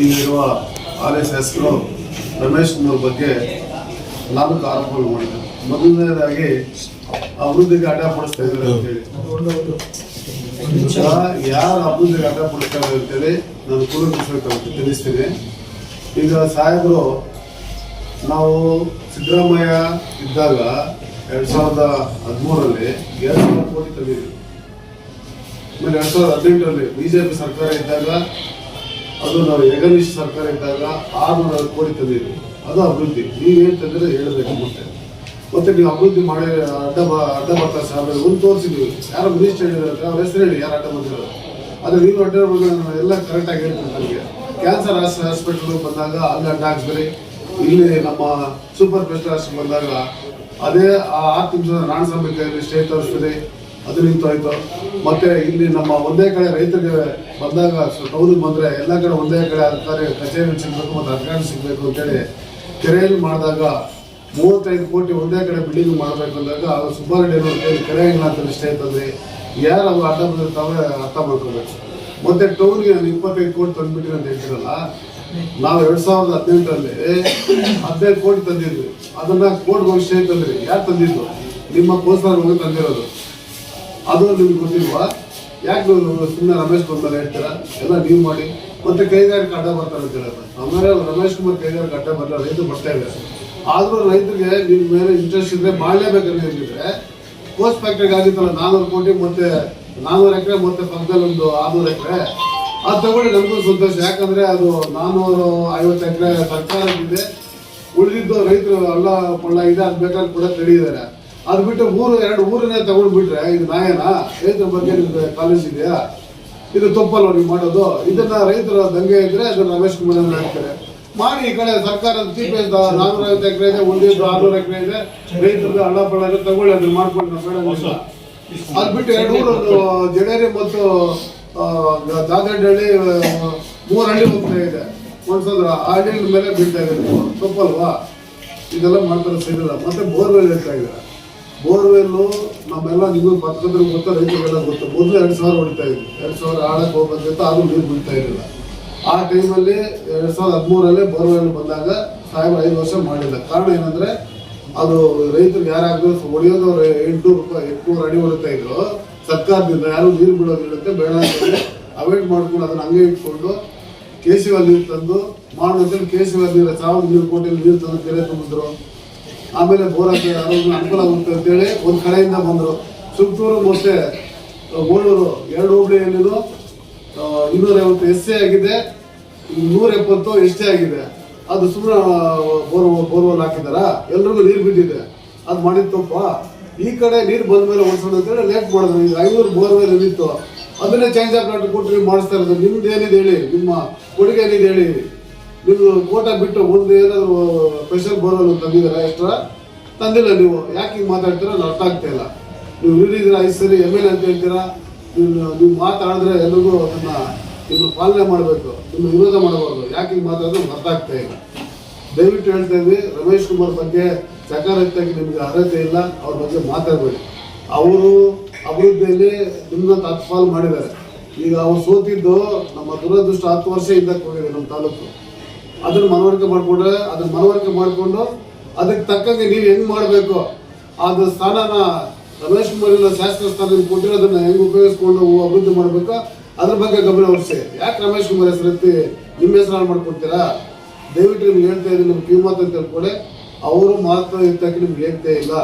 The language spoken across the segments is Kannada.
ಇಲ್ಲಿರುವ ಆರ್ ಎಸ್ ರಮೇಶ್ ಕುಮಾರ್ ಬಗ್ಗೆ ನಾಲ್ಕು ಆರೋಪಗಳು ಮಾಡಿದ್ದೆ ಮೊದಲನೇದಾಗಿ ಅಭಿವೃದ್ಧಿಗೆ ಅಡ್ಡಪಡಿಸ್ತಾ ಇದ್ದಾರೆ ಅಂತೇಳಿ ಯಾರು ಅಭಿವೃದ್ಧಿಗೆ ಅಡ್ಡ ಪಡಿಸ್ತಾರೆ ಅಂತೇಳಿ ನಾನು ಕೂಲಂಕುಷವಾಗಿ ತಿಳಿಸ್ತೀನಿ. ಈಗ ಸಾಹೇಬರು, ನಾವು ಸಿದ್ದರಾಮಯ್ಯ ಇದ್ದಾಗ ಎರಡ್ ಸಾವಿರದ ಹದಿಮೂರರಲ್ಲಿ ಎರಡು ಸಾವಿರ ಕೋಟಿ ತಂದಿದ್ವಿ ಆಮೇಲೆ ಎರಡ್ ಸಾವಿರದ ಹದಿನೆಂಟರಲ್ಲಿ ಬಿಜೆಪಿ ಸರ್ಕಾರ ಇದ್ದಾಗ ಅದು ನಾವು ಏಕನಿಷ್ಠ ಸರ್ಕಾರ ಇದ್ದಾಗ ಆರುನೂರ ಕೋಟಿ ತಂದಿದ್ವಿ ಅದು ಅಭಿವೃದ್ಧಿ. ನೀವೇನು ತಂದರೆ ಹೇಳಬೇಕು ಮತ್ತೆ. ಮತ್ತೆ ನೀವು ಅಭಿವೃದ್ಧಿ ಮಾಡಿ, ಅಡ್ಡ ಅಡ್ಡ ಬರ್ತಾ ಸಾಹೇಬ್ ಒಂದು ತೋರಿಸಿದ್ವಿ ಯಾರು ಮಿನಿಸ್ಟರ್ ಹೇಳಿದ್ರೆ ಅವ್ರ ಹೆಸರು ಹೇಳಿ ಯಾರು ಅಡ್ಡ ಬಂದಿರೋದು. ಆದರೆ ನೀವು ಅಡ್ಡ ನಾನು ಎಲ್ಲ ಕರೆಕ್ಟಾಗಿ ಹೇಳ್ತೀನಿ ನನಗೆ ಕ್ಯಾನ್ಸರ್ ಹಾಸ್ಪಿಟಲ್ ಬಂದಾಗ ಅಲ್ಲಿ ಅಡ್ಡ ಹಾಕ್ಸ್ಬೇಡಿ. ಇಲ್ಲಿ ನಮ್ಮ ಸೂಪರ್ ಸ್ಪೆಷಲಿಸ್ಟ್ ಬಂದಾಗ ಅದೇ ಆ ಆರು ನಿಮಿಷದ ರಾಣ ಕೈಯಲ್ಲಿ ಸ್ಟೇ ತೋರಿಸ್ತೀರಿ ಅದು ನಿಂತೋಯ್ತು. ಮತ್ತೆ ಇಲ್ಲಿ ನಮ್ಮ ಒಂದೇ ಕಡೆ ರೈತರಿಗೆ ಬಂದಾಗ ಟೌನಿಗೆ ಬಂದ್ರೆ ಎಲ್ಲ ಕಡೆ ಒಂದೇ ಕಡೆ ಅಧಿಕಾರಿ ಕಚೇರಿ ಸಿಗಬೇಕು ಮತ್ತು ಅಧಿಕಾರಿ ಸಿಗಬೇಕು ಅಂತೇಳಿ ಕೆರೆಯಲ್ಲಿ ಮಾಡಿದಾಗ ಮೂವತ್ತೈದು ಕೋಟಿ ಒಂದೇ ಕಡೆ ಬಿಲ್ಡಿಂಗ್ ಮಾಡಬೇಕು ಅಂದಾಗ ಅದು ಸುಬ್ಬಾರೆಡ್ಡಿ ಕೈಲಿ ಕೆರೆ ಇಲ್ಲ ಅಂತ ಇಷ್ಟೇ ತಂದ್ರಿ ಯಾರು ಅವ್ರು ಅಡ್ಡ ಬಂದಿರ್ತಾವೆ ಅರ್ಥ ಮಾಡ್ಕೋಬೇಕು. ಮತ್ತು ಟೌನ್ಗೆ ನಾನು ಇಪ್ಪತ್ತೈದು ಕೋಟಿ ತಂದ್ಬಿಟ್ಟಿರಿ ಅಂತ ಹೇಳ್ತಿರಲ್ಲ? ನಾವು ಎರಡು ಸಾವಿರದ ಹದಿನೆಂಟರಲ್ಲಿ ಹದಿನೈದು ಕೋಟಿ ತಂದಿದ್ವಿ. ಅದನ್ನ ಕೋರ್ಟ್ ಭವಿಷ್ಯ ತಂದ್ರಿ ಯಾರು ತಂದಿದ್ದು? ನಿಮ್ಮ ಕೋಸ್ತಾರ ಹೋಗಿ ತಂದಿರೋದು. ಅದು ನಿಮ್ಗೆ ಗೊತ್ತಿಲ್ವಾ ಯಾಕೆ ಸುಮ್ಮನೆ ರಮೇಶ್ ಬಂದಾಗ ಹೇಳ್ತೀರಾ? ಎಲ್ಲ ನೀವು ಮಾಡಿ. ಮತ್ತೆ ಕೈಗಾರಿಕೆ ಅಡ್ಡ ಬರ್ತಾರೆ ಅಂತ ಹೇಳೋದು. ಆಮೇಲೆ ರಮೇಶ್ ಕುಮಾರ್ ಕೈಗಾರಿಕೆ ಅಡ್ಡ ಬರಲ್ಲ ರೈತರು ಬರ್ತಾ ಇದೆ. ಆದರೂ ರೈತರಿಗೆ ನಿಮ್ಮ ಮೇಲೆ ಇಂಟ್ರೆಸ್ಟ್ ಇದ್ರೆ ಮಾಡಲೇಬೇಕಂತ ಹೇಳಿದ್ರೆ ಪೋಸ್ಟ್ ಫ್ಯಾಕ್ಟ್ರಿಗೆ ಆಗಿತ್ತಲ್ಲ, ನಾನೂರು ಕೋಟಿ ಮತ್ತೆ, ನಾನೂರು ಎಕರೆ ಮತ್ತೆ ಪಕ್ಕದಲ್ಲಿ ಒಂದು ಆರ್ನೂರು ಎಕರೆ. ಅದು ತಗೊಂಡು ನಮಗೂ ಸಂತೋಷ. ಯಾಕಂದ್ರೆ ಅದು ನಾನೂರು ಐವತ್ತು ಎಕರೆ ಸರ್ಕಾರಕ್ಕಿದೆ ಉಳಿದಿದ್ದು ರೈತರು ಎಲ್ಲ ಪಳ್ಳ ಇದೆ ಅದು ಬೇಕಾದ್ರೆ ಕೂಡ ತಡೆಯಿದ್ದಾರೆ ಅದು ಬಿಟ್ಟು ಊರು, ಎರಡು ಊರನ್ನೇ ತಗೊಂಡ್ಬಿಟ್ರೆ ಇದು ನಾಯನಾ ರೈತರ ಬಗ್ಗೆ ನಿಮ್ಗೆ ಕಾಲೇಜ್ ಇದೆಯಾ? ಇದು ತಪ್ಪಲ್ಲ ನೀವು ಮಾಡೋದು? ಇದನ್ನ ರೈತರ ದಂಗೆ ಇದ್ರೆ ಅದನ್ನ ರಮೇಶ್ ಕುಮಾರ್ ಅವ್ರು ಹೇಳ್ತಾರೆ. ಮಾಡಿ ಈ ಕಡೆ ಸರ್ಕಾರದ ನಾನೂರ ಐವತ್ತು ಎಕರೆ ಇದೆ ಉಳಿದಿದ್ದು ಆರ್ನೂರು ಎಕರೆ ಇದೆ. ರೈತರದ್ದು ಪಳ್ಳ ಇದೆ ತಗೊಳ್ಳಿ, ಅದನ್ನ ಮಾಡ್ಕೊಂಡು ಬೇಡ ಅದು ಬಿಟ್ಟು ಎರಡು ಊರು ಜಡೇರಿ ಮತ್ತು ದಾದಂಡಹಳ್ಳಿ ಮೂರು ಹಳ್ಳಿ ಹೋಗ್ತಾ ಇದೆ. ಒಂದ್ಸಲ ಆ ಹಳ್ಳಿ ಮೇಲೆ ಬೀಳ್ತಾ ಇದೆ. ತಪ್ಪಲ್ವಾ? ಇದೆಲ್ಲ ಮಾಡ್ತಾರೆ ಸರಿಯಲ್ಲ ಮತ್ತೆ ಬೋರ್ವೆಲ್ ಹೇಳ್ತಾ ಇದ್ದಾರೆ. ಬೋರ್ವೆಲ್ಲು, ನಮ್ಮೆಲ್ಲ ನಿಮಗೂ ಪಕ್ಕದ್ರ ಗೊತ್ತಾ, ರೈತರಿಗೆಲ್ಲ ಗೊತ್ತು? ಮೊದಲು ಎರಡು ಸಾವಿರ ಹೊಡಿತಾ ಇದ್ವಿ ಎರಡು ಸಾವಿರ ಆಳಕ್ಕೆ ಹೋಗ್ಬೇಕಂತ ಅದು ನೀರು ಬಿಡ್ತಾ ಇರಲಿಲ್ಲ. ಆ ಟೈಮಲ್ಲಿ ಎರಡು ಸಾವಿರದ ಹದಿಮೂರಲ್ಲೇ ಬೋರ್ವೆಲ್ ಬಂದಾಗ ಸಾಹೇಬ್ ಐದು ವರ್ಷ ಮಾಡಿಲ್ಲ. ಕಾರಣ ಏನಂದರೆ, ಅದು ರೈತರಿಗೆ ಯಾರಾದರೂ ಹೊಡೆಯೋದು ಅವ್ರು ಎಂಟುನೂರು ರೂಪಾಯಿ, ಎಂಟುನೂರು ಅಡಿ ಹೊಡಿತಾ ಇದ್ರು. ಸರ್ಕಾರದಿಂದ ಯಾರು ನೀರು ಬಿಡೋದಿರುತ್ತೆ ಬೇಡ ಅಂತಂದರೆ ಅವಾಯ್ಡ್ ಮಾಡ್ಕೊಂಡು ಅದನ್ನು ಹಂಗೆ ಇಟ್ಕೊಂಡು ಕೇಶವ ನೀರು ತಂದು ಮಾಡೋದ್ರಲ್ಲಿ ಕೇಶವ ನೀರು ಸಾವಿರ ನೀರು ಕೋಟೆಯಲ್ಲಿ ನೀರು ತಂದು ಕೆರೆ ತುಂಬಿದ್ರು ಆಮೇಲೆ ಬೋರಕ್ಕೆ ಆರೋಗ್ಯ ಅನುಕೂಲ ಆಗುತ್ತೆ ಅಂತೇಳಿ ಒಂದು ಕಡೆಯಿಂದ ಬಂದರು. ಸುತ್ತೂರು ಮತ್ತೆ ಗೋಳೂರು ಎರಡು ಹೋಬಳಿಯಲ್ಲಿನೂ ಇನ್ನೂರೈವತ್ತು ಎಸ್ ಸಿ ಆಗಿದೆ. ನೂರ ಎಪ್ಪತ್ತು ಎಸ್ ಟಿ ಆಗಿದೆ. ಅದು ಸುಮ್ಮನೆ ಬೋರ್, ಬೋರ್ವೆಲ್ ಹಾಕಿದಾರ? ಎಲ್ರಿಗೂ ನೀರು ಬಿದ್ದಿದೆ. ಅದು ಮಾಡಿದ ತಪ್ಪ? ಈ ಕಡೆ ನೀರು ಬಂದ ಮೇಲೆ ಓಡಿಸೋಣ ಅಂತೇಳಿ ಲೇಟ್ ಮಾಡಿದ್ರು. ಈಗ ಐನೂರು ಬೋರ್ವೆಲ್ ಇತ್ತು ಅದನ್ನೇ ಚೇಂಜ್ ಆಫ್ ಕೊಟ್ಟು ನೀವು ಮಾಡಿಸ್ತಾ ಇರೋದು. ನಿಮ್ದು ಏನಿದೆ ಹೇಳಿ? ನಿಮ್ಮ ಕೊಡುಗೆ ಏನಿದೆ ಹೇಳಿ? ನೀವು ಕೋಟ ಬಿಟ್ಟು ಒಂದು ಏನಾದರೂ ಸ್ಪೆಷಲ್ ಬೋರ್ವೆಲ್ ತಂದಿದ್ದೀರಾ ಎಷ್ಟರ ತಂದಿಲ್ಲ ನೀವು. ಯಾಕೆ ಹಿಂಗೆ ಮಾತಾಡ್ತೀರಾ ನಾನು ಅರ್ಥ ಆಗ್ತಾ ಇಲ್ಲ. ನೀವು ಹಿಡಿದಿದ್ದೀರಾ ಐದು ಸರಿ ಎಂ ಎಲ್ ಅಂತ ಹೇಳ್ತೀರಾ, ನೀವು ನೀವು ಮಾತಾಡಿದ್ರೆ ಎಲ್ಲರಿಗೂ ಅದನ್ನ ನಿಮ್ಮ ಪಾಲನೆ ಮಾಡಬೇಕು ನಿಮ್ಮ ವಿರೋಧ ಮಾಡಬಾರ್ದು. ಯಾಕೆ ಹಿಂಗೆ ಮಾತಾಡಿದ್ರೆ ಅರ್ಥ ಆಗ್ತಾ ಇಲ್ಲ. ದಯವಿಟ್ಟು ಹೇಳ್ತಾ ರಮೇಶ್ ಕುಮಾರ್ ಬಗ್ಗೆ ಸಕಾರಾತ್ಮಕ ನಿಮಗೆ ಅರ್ಹತೆ ಇಲ್ಲ, ಅವ್ರ ಬಗ್ಗೆ ಮಾತಾಡಬೇಡಿ. ಅವರು ಅಭಿವೃದ್ಧಿಯಲ್ಲಿ ನಿಮ್ಮನ್ನ ಹತ್ತು ಪಾಲು ಮಾಡಿದ್ದಾರೆ. ಈಗ ಅವ್ರು ಸೋತಿದ್ದು ನಮ್ಮ ದುರದೃಷ್ಟ ಹತ್ತು ವರ್ಷ ಹಿಂದಕ್ಕೆ ಹೋಗಿದೆ ನಮ್ಮ ತಾಲೂಕು. ಅದನ್ನ ಮನವರಿಕೆ ಮಾಡ್ಕೊಂಡ್ರೆ ಅದನ್ನ ಮನವರಿಕೆ ಮಾಡಿಕೊಂಡು ಅದಕ್ಕೆ ತಕ್ಕಂಗೆ ನೀವು ಹೆಂಗ್ ಮಾಡಬೇಕು? ಅದು ಸ್ಥಾನನ ರಮೇಶ್ ಕುಮಾರ್ ಶಾಸಕ ಸ್ಥಾನ ನಿಮ್ಗೆ ಕೊಟ್ಟಿರೋದನ್ನ ಹೆಂಗ್ ಉಪಯೋಗಿಸ್ಕೊಂಡು ಅಭಿವೃದ್ಧಿ ಮಾಡ್ಬೇಕು? ಅದ್ರ ಬಗ್ಗೆ ಗಮನ ಹರಿಸಿ. ಯಾಕೆ ರಮೇಶ್ ಕುಮಾರ್ ಹೆಸರು ಎತ್ತಿ ನಿಮ್ಮ ಹೆಸರು ಮಾಡ್ಕೊಡ್ತೀರಾ? ದಯವಿಟ್ಟು ನಿಮ್ಗೆ ಹೇಳ್ತಾ ಇದ್ದೀನಿ ನಿಮ್ಗೆ ಕಿವಿ ಮಾತು ಅಂತ ಹೇಳ್ಕೊಡೆ. ಅವರು ಮಾತ್ರ ಇರ್ತಕ್ಕೆ ನಿಮ್ಗೆ ಹೇಳ್ತಾ ಇಲ್ಲ.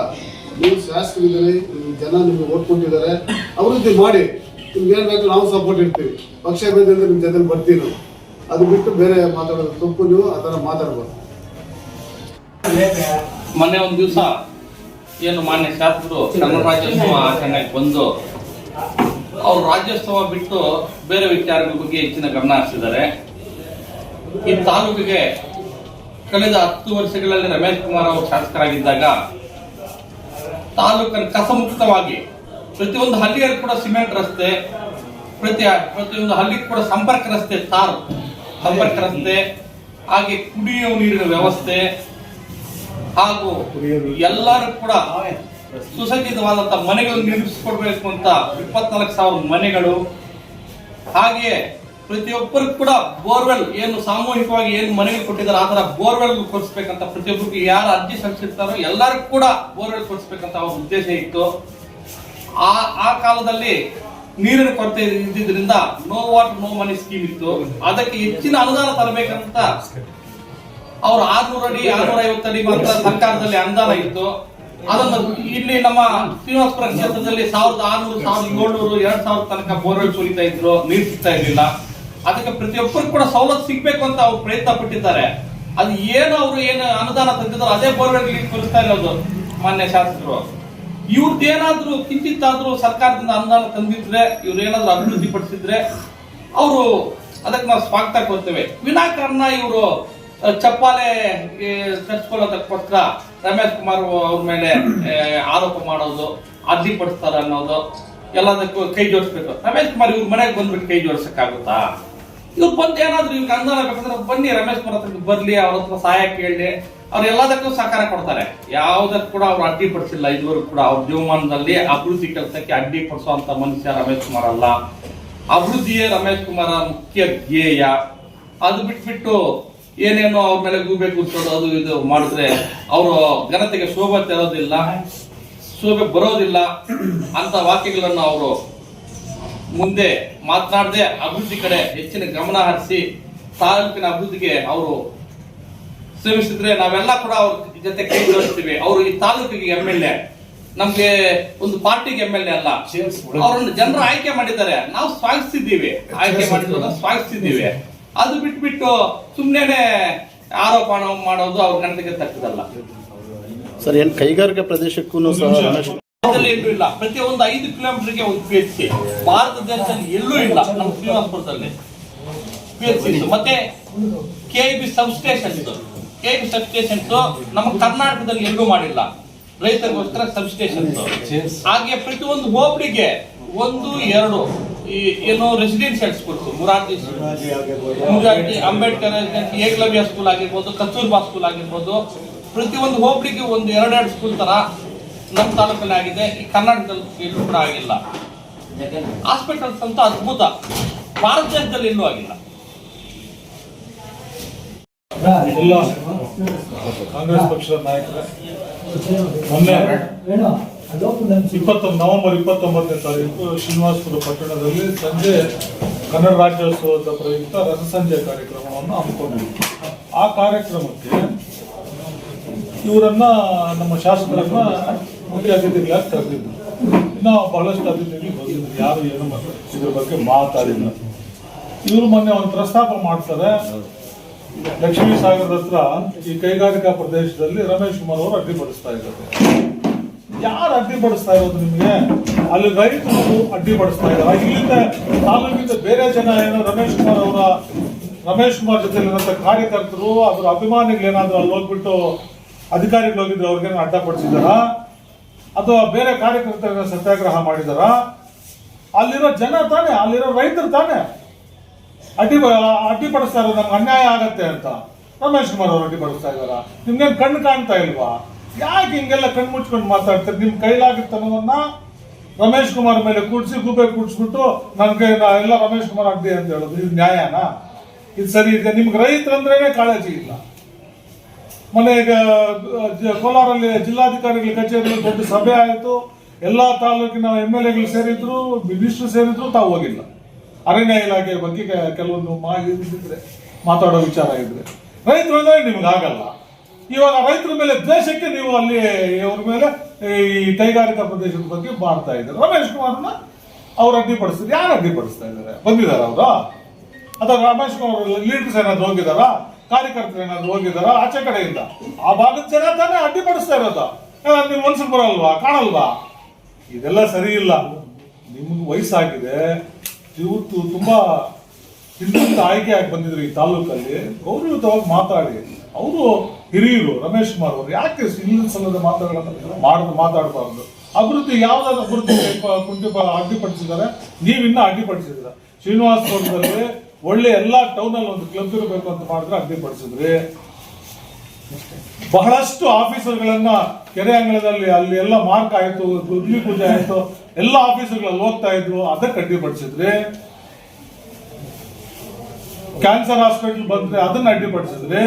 ನೀವು ಶಾಸಕರಿದ್ದೀರಿ ಜನ ನಿಮ್ಗೆ ಓಟ್ ಕೊಟ್ಟಿದ್ದಾರೆ ಅಭಿವೃದ್ಧಿ ಮಾಡಿ. ನಿಮ್ಗೆ ಏನ್ ಬೇಕು ನಾವು ಸಪೋರ್ಟ್ ಇರ್ತೀವಿ ಪಕ್ಷ ಭೇದದಿಂದ ನಿಮ್ಮ ಜೊತೆ ಬರ್ತೀವಿ ಅದು ಬಿಟ್ಟು ಬೇರೆ ಮಾತಾಡೋದು ತಪ್ಪು ನೀವು ಥರ ಮಾತಾಡ್ಬಾರ್ದು ಮೊನ್ನೆ ಒಂದು ದಿವಸ ಏನು ಮಾನ್ಯ ಶಾಸಕರು ಕನ್ನಡ ರಾಜ್ಯೋತ್ಸವ ಆಚರಣೆಗೆ ಬಂದು ಅವ್ರು ರಾಜ್ಯೋತ್ಸವ ಬಿಟ್ಟು ಬೇರೆ ವಿಚಾರಗಳ ಬಗ್ಗೆ ಹೆಚ್ಚಿನ ಗಮನ ಹರಿಸಿದ್ದಾರೆ. ಈ ತಾಲೂಕಿಗೆ ಕಳೆದ ಹತ್ತು ವರ್ಷಗಳಲ್ಲಿ ರಮೇಶ್ ಕುಮಾರ್ ಅವರು ಶಾಸಕರಾಗಿದ್ದಾಗ ತಾಲೂಕನ್ನು ಕಸಮುಕ್ತವಾಗಿ ಪ್ರತಿಯೊಂದು ಹಳ್ಳಿಯಲ್ಲಿ ಕೂಡ ಸಿಮೆಂಟ್ ರಸ್ತೆ, ಪ್ರತಿ ಪ್ರತಿಯೊಂದು ಹಳ್ಳಿಗೆ ಕೂಡ ಸಂಪರ್ಕ ರಸ್ತೆ ತಾರ್. ಸಂಪರ್ಕ ರಸ್ತೆ ಹಾಗೆ ಕುಡಿಯುವ ನೀರಿನ ವ್ಯವಸ್ಥೆ ಹಾಗೂ ಎಲ್ಲರೂ ಕೂಡ ಸುಸಜ್ಜಿತವಾದಂತ ಮನೆಗಳನ್ನು ನಿರ್ಮಿಸಿಕೊಡ್ಬೇಕು ಅಂತ ಇಪ್ಪತ್ನಾಲ್ಕು ಸಾವಿರ ಮನೆಗಳು. ಹಾಗೆ ಪ್ರತಿಯೊಬ್ಬರಿಗೂ ಕೂಡ ಬೋರ್ವೆಲ್ ಏನು ಸಾಮೂಹಿಕವಾಗಿ ಏನು ಮನೆಗೆ ಕೊಟ್ಟಿದ್ದಾರೆ, ಆ ತರ ಬೋರ್ವೆಲ್ ಕೊಡಿಸ್ಬೇಕಂತ ಪ್ರತಿಯೊಬ್ಬರಿಗೆ ಯಾರು ಅರ್ಜಿ ಸಲ್ಲಿಸಿರ್ತಾರೋ ಎಲ್ಲರಿಗೂ ಕೂಡ ಬೋರ್ವೆಲ್ ಕೊಡಿಸ್ಬೇಕಂತ ಅವ್ರ ಉದ್ದೇಶ ಇತ್ತು. ಆ ಆ ಕಾಲದಲ್ಲಿ ನೀರಿನ ಕೊರತೆ ಇದ್ದಿದ್ರಿಂದ no water no money scheme ಇತ್ತು. ಅದಕ್ಕೆ ಹೆಚ್ಚಿನ ಅನುದಾನ ತರಬೇಕಂತ ಅವ್ರು ಆರ್ನೂರ ಅಡಿ, ಆರ್ನೂರ ಐವತ್ತು ಅಡಿ ಮಾತ್ರ ಸರ್ಕಾರದಲ್ಲಿ ಅನುದಾನ ಇತ್ತು. ಅದನ್ನು ಇಲ್ಲಿ ನಮ್ಮ ಶ್ರೀನಿವಾಸಪುರ ಕ್ಷೇತ್ರದಲ್ಲಿ ಸಾವಿರದ ಆರ್ನೂರು, ಸಾವಿರದ ಏಳ್ನೂರು, ಎರಡ್ ಸಾವಿರದ ತನಕ ಬೋರ್ವೆಲ್ ಸುರಿತಾ ಇದ್ರು ನೀರು ಸಿಗ್ತಾ ಇರ್ಲಿಲ್ಲ. ಅದಕ್ಕೆ ಪ್ರತಿಯೊಬ್ಬರು ಕೂಡ ಸವಲತ್ತು ಸಿಗ್ಬೇಕು ಅಂತ ಅವ್ರು ಪ್ರಯತ್ನ ಪಟ್ಟಿದ್ದಾರೆ. ಅದು ಏನು ಅವರು ಏನು ಅನುದಾನ ತಂದಿದ್ರು ಅದೇ ಬೋರ್ವೆಲ್ ನೀರು ಕುರಿತಾ ಇರೋದು ಮಾನ್ಯ ಶಾಸಕರು. ಇವ್ರದ್ದೇನಾದ್ರೂ ಕಿಂಚಿತ್ತಾದ್ರೂ ಸರ್ಕಾರದಿಂದ ಅನುದಾನ ತಂದಿದ್ರೆ ಇವ್ರು ಏನಾದ್ರೂ ಅಭಿವೃದ್ಧಿ ಪಡಿಸಿದ್ರೆ ಅವರು ಅದಕ್ಕೆ ನಾವು ಸ್ವಾಗತ ಕೊಡ್ತೇವೆ. ವಿನಾಕಾರಣ ಇವರು ಚಪ್ಪಾಲೆ ತರ್ಸ್ಕೊಳ್ಳೋದಕ್ಕೋಸ್ಕರ ರಮೇಶ್ ಕುಮಾರ್ ಅವ್ರ ಮೇಲೆ ಆರೋಪ ಮಾಡೋದು ಅರ್ಜಿ ಪಡಿಸ್ತಾರೆ ಅನ್ನೋದು, ಎಲ್ಲದಕ್ಕೂ ಕೈ ಜೋಡಿಸ್ಬೇಕು. ರಮೇಶ್ ಕುಮಾರ್ ಇವ್ರ ಮನೆಗೆ ಬಂದ್ಬಿಟ್ಟು ಕೈ ಜೋಡಿಸಕ್ಕಾಗುತ್ತಾ? ಇವ್ರು ಬಂದು ಏನಾದ್ರು ಇವ್ರಿಗೆ ಅನುದಾನ ಬೇಕಂದ್ರೆ ಬನ್ನಿ, ರಮೇಶ್ ಕುಮಾರ್ ಹತ್ರ ಬರ್ಲಿ, ಅವ್ರ ಹತ್ರ ಸಹಾಯ ಕೇಳಿ. ಅವ್ರು ಎಲ್ಲದಕ್ಕೂ ಸಹಕಾರ ಕೊಡ್ತಾರೆ. ಯಾವುದಕ್ಕೂ ಕೂಡ ಅವ್ರು ಅಡ್ಡಿ ಪಡಿಸಿಲ್ಲ. ಇದುವರೆಗೂ ಕೂಡ ಅವ್ರ ಜೀವಮಾನದಲ್ಲಿ ಅಭಿವೃದ್ಧಿ ಕೆಲಸಕ್ಕೆ ಅಡ್ಡಿ ಪಡಿಸುವಂತ ಮನುಷ್ಯ ರಮೇಶ್ ಕುಮಾರ್ ಅಲ್ಲ. ಅಭಿವೃದ್ಧಿಯೇ ರಮೇಶ್ ಕುಮಾರ ಮುಖ್ಯ ಧ್ಯೇಯ. ಅದು ಬಿಟ್ಬಿಟ್ಟು ಏನೇನೋ ಅವ್ರ ಮೇಲೆ ಗೂಬೆ ಅದು ಇದು ಮಾಡಿದ್ರೆ ಅವರು ಘನತೆಗೆ ಶೋಭೆ ತರೋದಿಲ್ಲ, ಶೋಭೆ ಬರೋದಿಲ್ಲ ಅಂತ ವಾಕ್ಯಗಳನ್ನು ಅವರು ಮುಂದೆ ಮಾತನಾಡದೆ ಅಭಿವೃದ್ಧಿ ಕಡೆ ಹೆಚ್ಚಿನ ಗಮನ ಹರಿಸಿ ತಾಲೂಕಿನ ಅಭಿವೃದ್ಧಿಗೆ ಅವರು ಶ್ರಮಿಸಿದ್ರೆ ನಾವೆಲ್ಲ ಕೂಡ ಅವ್ರ ಜೊತೆ ಕೈ ಜೋಡಿಸ್ತೀವಿ ಅವರು ಈ ತಾಲೂಕಿಗೆ ಎಂ ಎಲ್ ಎ. ನಮ್ಗೆ ಒಂದು ಪಾರ್ಟಿಗೆ ಎಂ ಎಲ್ ಎ ಅಲ್ಲ. ಅವರನ್ನು ಜನರು ಆಯ್ಕೆ ಮಾಡಿದ್ದಾರೆ. ನಾವು ಸ್ವಾಗತಿಸಿದ್ದೀವಿ. ಆಯ್ಕೆ ಮಾಡಿದ್ರು ಸ್ವಾಗತಿಸಿದ್ದೀವಿ. ಅದು ಬಿಟ್ಬಿಟ್ಟು ಸುಮ್ಮನೆ ಆರೋಪ ಮಾಡೋದು ಅವ್ರ ಗಣತಿಗೆ ತಕ್ಕದಲ್ಲ. ಸರ್ ಏನ್ ಕೈಗಾರಿಕಾ ಪ್ರದೇಶಕ್ಕೂ ಸಹ ಎಲ್ಲೂ ಇಲ್ಲ. ಪ್ರತಿಯೊಂದು ಐದು ಕಿಲೋಮೀಟರ್ಗೆ ಒಂದು ಪಿ ಎಚ್ ಸಿ ಭಾರತ ದೇಶದಲ್ಲಿ ಎಲ್ಲೂ ಇಲ್ಲ. ನಮ್ಮ ಶ್ರೀನಿವಾಸಪುರದಲ್ಲಿ. ಪಿ ಎಚ್ ಸಿ ಮತ್ತೆ K B substation K substation substations ನಮ್ಮ ಕರ್ನಾಟಕದಲ್ಲಿ ಎಲ್ಲೂ ಮಾಡಿಲ್ಲ. ರೈತರಿಗೋಸ್ಕರ ಸಬ್ ಸ್ಟೇಷನ್ಸ್ ಹಾಗೆ ಪ್ರತಿಯೊಂದು ಹೋಬಳಿಗೆ ಒಂದು ಎರಡು ಈ ಏನು residential schools Murarji Murarji Ambedkar residency Ekalavya school ಆಗಿರ್ಬೋದು ಕಸ್ತೂರ್ಬಾ ಸ್ಕೂಲ್ ಆಗಿರ್ಬೋದು. ಪ್ರತಿಯೊಂದು ಹೋಬಳಿಗೆ ಒಂದು ಎರಡೆರಡು ಸ್ಕೂಲ್ ತರ ನಮ್ಮ ತಾಲೂಕಲ್ಲಿ ಆಗಿದೆ. ಈ ಕರ್ನಾಟಕದಲ್ಲಿ ಎಲ್ಲೂ ಕೂಡ ಆಗಿಲ್ಲ. ಹಾಸ್ಪಿಟಲ್ಸ್ ಅಂತ ಅದ್ಭುತ. ಭಾರತ ದೇಶದಲ್ಲಿ ಎಲ್ಲೂ ಆಗಿಲ್ಲ. ಎಲ್ಲ ಕಾಂಗ್ರೆಸ್ ಪಕ್ಷದ ನಾಯಕರ. ಇಪ್ಪತ್ತೊಂದು ನವೆಂಬರ್ ಇಪ್ಪತ್ತೊಂಬತ್ತನೇ ತಾರೀಕು ಶ್ರೀನಿವಾಸಪುರ ಪಟ್ಟಣದಲ್ಲಿ ಸಂಜೆ ಕನ್ನಡ ರಾಜ್ಯೋತ್ಸವದ ಪ್ರಯುಕ್ತ ರಸಸಂಜೆ ಕಾರ್ಯಕ್ರಮವನ್ನು ಹಮ್ಮಿಕೊಂಡಿದ್ವಿ. ಆ ಕಾರ್ಯಕ್ರಮಕ್ಕೆ ಇವರನ್ನ, ನಮ್ಮ ಶಾಸಕರನ್ನ ಮುಖ್ಯ ಅತಿಥಿಗಳಾಗಿ ಕರೆದಿದ್ರು ಇನ್ನು ಬಹಳಷ್ಟು ಅತಿಥಿಗಳು ಬಂದಿದ್ರು ಯಾರು ಏನು ಇದ್ರ ಬಗ್ಗೆ ಮಾತಾಡಿಲ್ಲ. ಇವರು ಮೊನ್ನೆ ಒಂದು ಪ್ರಸ್ತಾಪ ಮಾಡ್ತಾರೆ. ಲಕ್ಷ್ಮೀ ಸಾಗರದ ಹತ್ರ ಈ ಕೈಗಾರಿಕಾ ಪ್ರದೇಶದಲ್ಲಿ ರಮೇಶ್ ಕುಮಾರ್ ಅವರು ಅಡ್ಡಿಪಡಿಸ್ತಾ ಇದ್ದಾರೆ. ಯಾರು ಅಡ್ಡಿಪಡಿಸ್ತಾ ಇರೋದು ನಿಮಗೆ? ಅಲ್ಲಿ ರೈತರು ಅಡ್ಡಿಪಡಿಸ್ತಾ ಇದ್ದಾರೆ. ಇಲ್ಲಿಂದ ತಾಲೂಕಿಂದ ಬೇರೆ ಜನ ಏನೋ ರಮೇಶ್ ಕುಮಾರ್ ಅವರ, ರಮೇಶ್ ಕುಮಾರ್ ಜೊತೆ ಕಾರ್ಯಕರ್ತರು ಅದರ ಅಭಿಮಾನಿಗಳು ಏನಾದ್ರು ಅಲ್ಲಿ ಹೋಗ್ಬಿಟ್ಟು ಅಧಿಕಾರಿಗಳು ಹೋಗಿದ್ರೆ ಅವ್ರಿಗೇನು ಅಡ್ಡಪಡಿಸಿದಾರ ಅಥವಾ ಬೇರೆ ಕಾರ್ಯಕರ್ತರ ಸತ್ಯಾಗ್ರಹ ಮಾಡಿದಾರ ಅಲ್ಲಿರೋ ಜನ ತಾನೆ, ಅಲ್ಲಿರೋ ರೈತರು ತಾನೆ. ಅಡ್ಡಿ ಅಡ್ಡಿಪಡಿಸ್ತಾ ಇರೋದು ನಮ್ಗೆ ಅನ್ಯಾಯ ಆಗತ್ತೆ ಅಂತ. ರಮೇಶ್ ಕುಮಾರ್ ಅವರು ಅಡ್ಡಿಪಡಿಸ್ತಾ ಇದಾರ ನಿಮ್ಗೇನು ಕಣ್ಣು ಕಾಣ್ತಾ ಇಲ್ವಾ? ಯಾಕೆ ಹಿಂಗೆಲ್ಲ ಕಣ್ಣು ಮುಚ್ಕೊಂಡು ಮಾತಾಡ್ತಾರೆ? ನಿಮ್ ಕೈಲಾಗಿರ್ತನವನ್ನ ರಮೇಶ್ ಕುಮಾರ್ ಮೇಲೆ ಕೂಡ್ಸಿ, ಗೂಬೆ ಕೂಡ್ಸ್ಬಿಟ್ಟು ನನ್ನ ಕೈ ನಾ ಎಲ್ಲ ರಮೇಶ್ ಕುಮಾರ್ ಅಡ್ಡಿ ಅಂತ ಹೇಳೋದು. ಇದು ನ್ಯಾಯನಾ? ಇದು ಸರಿ ಇದೆ. ನಿಮ್ಗೆ ರೈತರಂದ್ರೇನೆ ಕಾಳಜಿ ಇಲ್ಲ. ಜ- ಕೋಲಾರಲ್ಲಿ ಜಿಲ್ಲಾಧಿಕಾರಿಗಳ ಕಚೇರಿಯಲ್ಲಿ ದೊಡ್ಡ ಸಭೆ ಆಯಿತು. ಎಲ್ಲ ತಾಲೂಕಿನ ಎಂ ಎಲ್ ಎಗಳು ಸೇರಿದ್ರು ಮಿನಿಸ್ಟರ್ ಸೇರಿದ್ರು, ತಾವು ಹೋಗಿಲ್ಲ. ಅರಣ್ಯ ಇಲಾಖೆಯ ಬಗ್ಗೆ ಕೆಲವೊಂದು ಮಾಹಿತಿ ಇದಿದ್ರೆ ಮಾತಾಡೋ ವಿಚಾರ ಇದ್ರೆ. ರೈತರು ಅಂದ್ರೆ ನಿಮ್ಗೆ ಆಗಲ್ಲ. ಇವಾಗ ರೈತರ ಮೇಲೆ ದ್ವೇಷಕ್ಕೆ ನೀವು ಅಲ್ಲಿ ಇವ್ರ ಮೇಲೆ ಈ ಕೈಗಾರಿಕಾ ಪ್ರದೇಶದ ಬಗ್ಗೆ ಮಾಡ್ತಾ ಇದ್ದಾರೆ. ರಮೇಶ್ ಕುಮಾರ್ನ ಅವ್ರು ಅಡ್ಡಿಪಡಿಸಿದ್ರು ಯಾರು ಅಡ್ಡಿಪಡಿಸ್ತಾ ಇದ್ದಾರೆ? ಬಂದಿದ್ದಾರೆ ಅವರು? ಅಥವಾ ರಮೇಶ್ ಕುಮಾರ್ ಲೀಡರ್ಸ್ ಏನಾದ್ರು ಹೋಗಿದಾರ ಕಾರ್ಯಕರ್ತರು ಏನಾದ್ರು ಹೋಗಿದಾರ ಆಚೆ ಕಡೆಯಿಂದ? ಆ ಭಾಗದ ಜನ ತಾನೇ ಅಡ್ಡಿಪಡಿಸ್ತಾ ಇರೋದು. ನೀವು ಮನ್ಸಿಗೆ ಬರಲ್ವಾ? ಕಾಣಲ್ವಾ? ಇದೆಲ್ಲ ಸರಿ ಇಲ್ಲ. ನಿಮ್ಗೆ ವಯಸ್ಸಾಗಿದೆ. ಇವತ್ತು ತುಂಬಾ ಹಿಂದುಳಿದ ಆಗಿ ಬಂದಿದ್ರು ಈ ತಾಲೂಕಲ್ಲಿ. ಗೌರವಯುತವಾಗಿ ಮಾತಾಡಿ. ಅವರು ಹಿರಿಯರು, ರಮೇಶ್ ಕುಮಾರ್ ಅವರು. ಯಾಕೆ ಇಲ್ಲದ ಸಲದ ಮಾತುಗಳನ್ನ ಮಾಡಿದ್ರು ಮಾತಾಡಬಾರ್ದು. ಅಭಿವೃದ್ಧಿ ಯಾವ್ದಾದ್ರು ಅಭಿವೃದ್ಧಿ ಕುಂಠಿ ಅಡ್ಡಿಪಡಿಸಿದ್ದಾರೆ. ನೀವಿನ್ನ ಅಡ್ಡಿಪಡಿಸಿದ್ರ ಶ್ರೀನಿವಾಸಪುರದಲ್ಲಿ ಒಳ್ಳೆ ಎಲ್ಲಾ ಟೌನ್ ಅಲ್ಲಿ ಒಂದು ಕ್ಲಬ್ ಇರಬೇಕು ಅಂತ ಮಾಡಿದ್ರೆ ಅಡ್ಡಿಪಡಿಸಿದ್ರಿ. ಬಹಳಷ್ಟು ಆಫೀಸರ್ಗಳನ್ನ ಕೆರೆ ಅಂಗಳದಲ್ಲಿ ಅಲ್ಲಿ ಎಲ್ಲ ಮಾರ್ಕ್ ಆಯ್ತು ಗುದ್ಲಿ ಪೂಜೆ ಆಯ್ತು, ಎಲ್ಲ ಆಫೀಸರ್ಗಳಲ್ಲಿ ಹೋಗ್ತಾ ಇದ್ರು ಅದಕ್ಕೆ ಅಡ್ಡಿಪಡಿಸಿದ್ರಿ ಕ್ಯಾನ್ಸರ್ ಹಾಸ್ಪಿಟಲ್ ಬಂದ್ರೆ ಅದನ್ನ ಅಡ್ಡಿಪಡಿಸಿದ್ರೆ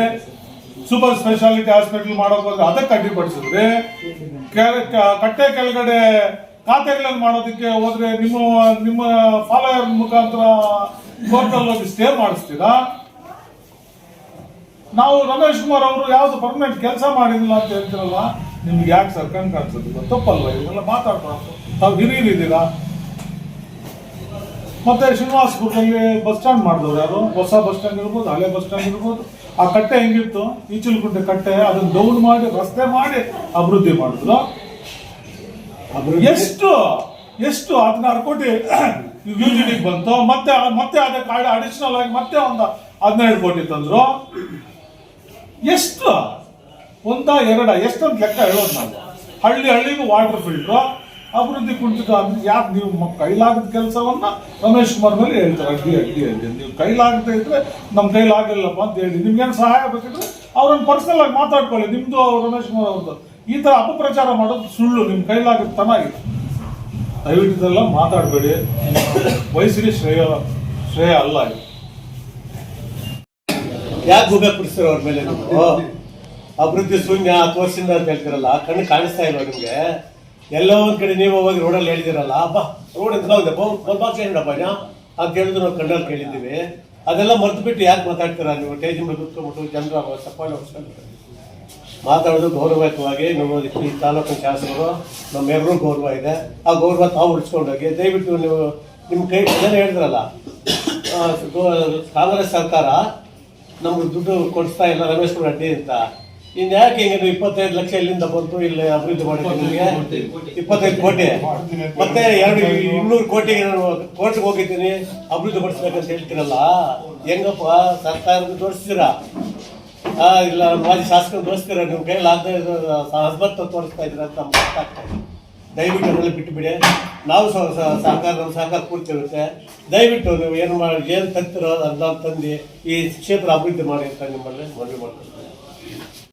ಸೂಪರ್ ಸ್ಪೆಷಾಲಿಟಿ ಹಾಸ್ಪಿಟಲ್ ಮಾಡೋಕೆ ಬಂದ್ರೆ ಅದಕ್ಕೆ ಅಡ್ಡಿಪಡಿಸಿದ್ರೆ ಕಟ್ಟೆ ಕೆಳಗಡೆ ಖಾತೆಗಳನ್ನು ಮಾಡೋದಕ್ಕೆ ಹೋದ್ರೆ ನಿಮ್ಮ ನಿಮ್ಮ ಫಾಲೋಯರ್ ಮುಖಾಂತರ ಕೋರ್ಟಲ್ಲಿ ಹೋಗಿ ಸ್ಟೇ ಮಾಡಿಸ್ತೀರಾ? ನಾವು ರಮೇಶ್ ಕುಮಾರ್ ಅವರು ಯಾವುದು ಪರ್ಮನೆಂಟ್ ಕೆಲಸ ಮಾಡಿದಿಲ್ಲ ಅಂತ ಹೇಳ್ತಿರಲ್ಲ ನಿಮ್ಗೆ ಯಾಕೆ ಸರ್ ಕಣ್ ಕಾಣಿಸೋದಿಲ್ಲ ತಪ್ಪಲ್ವಾ? ಇವೆಲ್ಲ ಮಾತಾಡ್ಬಾರ್ದು. ತಾವು ಹಿರಿಯರಿದ್ದೀರಾ? ಮತ್ತೆ ಶ್ರೀನಿವಾಸಪುರದಲ್ಲಿ ಬಸ್ ಸ್ಟ್ಯಾಂಡ್ ಮಾಡಿದವ್ರು ಯಾರು? ಹೊಸ ಬಸ್ ಸ್ಟ್ಯಾಂಡ್ ಇರ್ಬೋದು ಹಳೆ ಬಸ್ ಸ್ಟ್ಯಾಂಡ್ ಇರ್ಬೋದು. ಆ ಕಟ್ಟೆ ಹೆಂಗಿತ್ತು? ಈಚಲಗುಂಟೆ ಕಟ್ಟೆ ಅದನ್ನು ಡೌನ್ ಮಾಡಿ ರಸ್ತೆ ಮಾಡಿ ಅಭಿವೃದ್ಧಿ ಮಾಡಿದ್ರು. ಎಷ್ಟು? ಎಷ್ಟು? ಹದಿನಾರು ಕೋಟಿ ಯು ಜಿ ಡಿಗೆ ಬಂತು. ಮತ್ತೆ ಮತ್ತೆ ಅದಕ್ಕೆ ಅಡಿಷನಲ್ ಆಗಿ ಮತ್ತೆ ಒಂದು ಹದಿನೈದು ಕೋಟಿ ತಂದ್ರು. ಎಷ್ಟು? ಒಂದ ಎರಡ? ಎಷ್ಟೊಂದು ಲೆಕ್ಕ ಹೇಳೋದು ನಾವು. ಹಳ್ಳಿ ಹಳ್ಳಿಗೂ ವಾಟರ್ ಫಿಲ್ಟ್ರು ಅಭಿವೃದ್ಧಿ ಕುಂಠಿತ ಅಂದ್ರೆ ಯಾಕೆ ನೀವು ಕೈಲಾಗದ ಕೆಲಸವನ್ನ ರಮೇಶ್ ಕುಮಾರ್ ಮೇಲೆ ಹೇಳ್ತಾರೆ. ಅಡ್ಡಿ ಅಡ್ಡಿ ಅಡ್ಡಿ. ನೀವು ಕೈಲಾಗದೆ ಇದ್ರೆ ನಮ್ಮ ಕೈಲಾಗಿಲ್ಲಪ್ಪ ಅಂತ ಹೇಳಿ. ನಿಮ್ಗೇನು ಸಹಾಯ ಬೇಕಿದ್ರೆ ಅವ್ರನ್ನ ಪರ್ಸನಲ್ ಆಗಿ ಮಾತಾಡ್ಕೊಳ್ಳಿ. ನಿಮ್ದು ರಮೇಶ್ ಕುಮಾರ್ ಅವ್ರದ್ದು ಈ ತರ ಅಪಪ್ರಚಾರ ಮಾಡೋದು ಸುಳ್ಳು. ನಿಮ್ ಕೈಲಾಗದ ತನಾಗಿದೆ ದಯವಿಟ್ಟು ಮಾತಾಡಬೇಡಿ. ವಯಸ್ಸಿಗೆ ಶ್ರೇಯ ಶ್ರೇಯ ಅಲ್ಲ ಇದು. ಯಾಕೆ ಗುಬೆ ಕುಡಿಸ್ತೀರ ಅವ್ರ ಮೇಲೆ ನೀವು? ಅಭಿವೃದ್ಧಿ ಶೂನ್ಯ ಹತ್ತು ವರ್ಷದಿಂದ ಅಂತ ಹೇಳ್ತಿರಲ್ಲ ಕಣ್ಣು ಕಾಣಿಸ್ತಾ ಇಲ್ವಾ ನಿಮ್ಗೆ? ಎಲ್ಲೋ ಒಂದ್ ಕಡೆ ನೀವು ಹೋಗಿ ರೋಡಲ್ಲಿ ಹೇಳಿದಿರಲ್ಲ ಅಬ್ಬಾ ರೋಡ್ ಒಂದು ಬಾಕ್ಸ್ ಏನಪ್ಪ ಅಂತ ಹೇಳಿದ್ರು ನಾವು ಕಣ್ಣಲ್ಲಿ ಕೇಳಿದ್ದೀವಿ. ಅದೆಲ್ಲ ಮರ್ತು ಬಿಟ್ಟು ಯಾಕೆ ಮಾತಾಡ್ತೀರಾ ನೀವು? ಟೇಜ್ ಮೇಲೆ ಕೂತ್ಕೊಂಡ್ಬಿಟ್ಟು ಜನರ ಚಪ್ಪಾಳೆ ಹೊಡ್ಸ್ಕೊಂಡು ಮಾತಾಡೋದು ಗೌರವಯುತವಾಗಿ ನಮ್ಮ ಈ ತಾಲೂಕಿನ ಶಾಸಕರು ನಮ್ಮೆಲ್ಲರೂ ಗೌರವ ಇದೆ. ಆ ಗೌರವ ತಾವು ಉಳಿಸ್ಕೊಂಡೋಗಿ ದಯವಿಟ್ಟು ನೀವು ನಿಮ್ಮ ಕೈ ಏನೇ ಹೇಳಿದ್ರಲ್ಲ ಕಾಂಗ್ರೆಸ್ ಸರ್ಕಾರ ನಮ್ಗೆ ದುಡ್ಡು ಕೊಡಿಸ್ತಾ ಇಲ್ಲ ರಮೇಶ್ ಕೂಡ ರೆಡ್ಡಿ ಅಂತ ಇನ್ನು ಯಾಕೆ ಹಿಂಗೆ ನೀವು ಇಪ್ಪತ್ತೈದು ಲಕ್ಷ ಇಲ್ಲಿಂದ ಬಂತು? ಇಲ್ಲಿ ಅಭಿವೃದ್ಧಿ ಮಾಡಿದ್ರೆ ನಿಮಗೆ? ಇಪ್ಪತ್ತೈದು ಕೋಟಿ. ಮತ್ತೆ ಎರಡು ಇನ್ನೂರು ಕೋಟಿಗೆ ನಾನು ಕೋರ್ಟ್ಗೆ ಹೋಗಿದ್ದೀನಿ ಅಭಿವೃದ್ಧಿ ಪಡಿಸ್ಬೇಕಂತ ಹೇಳ್ತೀರಲ್ಲ? ಹೆಂಗಪ್ಪ ಸರ್ಕಾರದ ತೋರಿಸ್ತೀರಾ? ಇಲ್ಲ ಮಾಜಿ ಶಾಸಕರು ತೋರಿಸ್ತೀರಾ ನಿಮ್ಮ ಕೈಯಲ್ಲಿ ಆಗದೆ ಹಸ್ಬತ್ ತೋರಿಸ್ತಾ ಇದ್ದೀರಾ ಅಂತ ನಮ್ಗೆ ಗೊತ್ತಾಗ್ತಾ ಇದೆ ದಯವಿಟ್ಟು ಅದನ್ನೆಲ್ಲ ಬಿಟ್ಟುಬಿಡಿ. ನಾವು ಸಹ ಸ- ಸಹಕಾರ ನಮ್ಮ ಸಹಕಾರ ಪೂರ್ತಿ ಇರುತ್ತೆ. ದಯವಿಟ್ಟು ನೀವು ಏನು ಮಾಡಿ ಏನು ತಂತಿರೋ ಅದನ್ನ ತಂದು ಈ ಕ್ಷೇತ್ರ ಅಭಿವೃದ್ಧಿ ಮಾಡಿ ಅಂತ ನಿಮ್ಮಲ್ಲಿ ಮನವಿ ಮಾಡ್ತೀನಿ